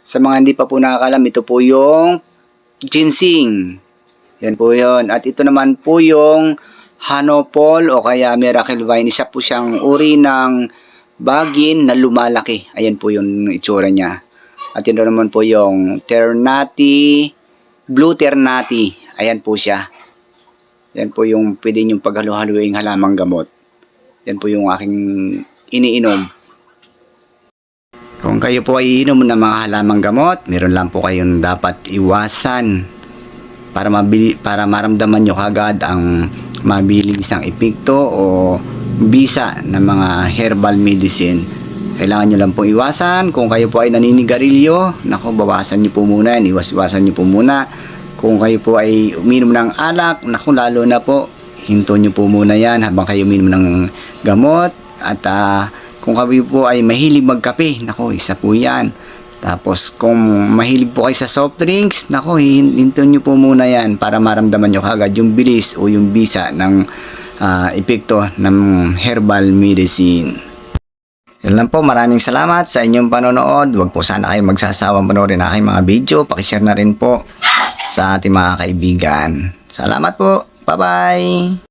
Sa mga hindi pa po nakakalam, ito po yung ginseng. Yan po yun. At ito naman po yung Hanopol o kaya Miracle Vine. Isa po siyang uri ng bagin na lumalaki. Ayan po yung itsura niya. At ito naman po yung Ternati, Blue Ternati. Ayan po siya. Yan po yung pwede yung paghalo-haluing halamang gamot. Yan po yung aking iniinom. Kung kayo po ay iinom ng mga halamang gamot, meron lang po kayong dapat iwasan para mabili, para maramdaman nyo kagad ang mabilis ang epekto o bisa ng mga herbal medicine. Kailangan nyo lang pong iwasan. Kung kayo po ay naninigarilyo, nako, bawasan nyo po muna. Iwas-iwasan nyo po muna. Kung kayo po ay uminom ng alak, nako, lalo na po, hinto nyo po muna yan habang kayo uminom ng gamot. At ah, kung kayo po ay mahilig magkape, nako, isa po yan. Tapos kung mahilig po kayo sa soft drinks, nako, hin- hinto nyo po muna yan para maramdaman nyo kagad yung bilis o yung bisa ng ah, epekto ng herbal medicine. Yan lang po, maraming salamat sa inyong panonood. Huwag po sana kayo magsasawang panoorin aking mga video. Pakishare na rin po sa ating mga kaibigan. Salamat po. Bye-bye!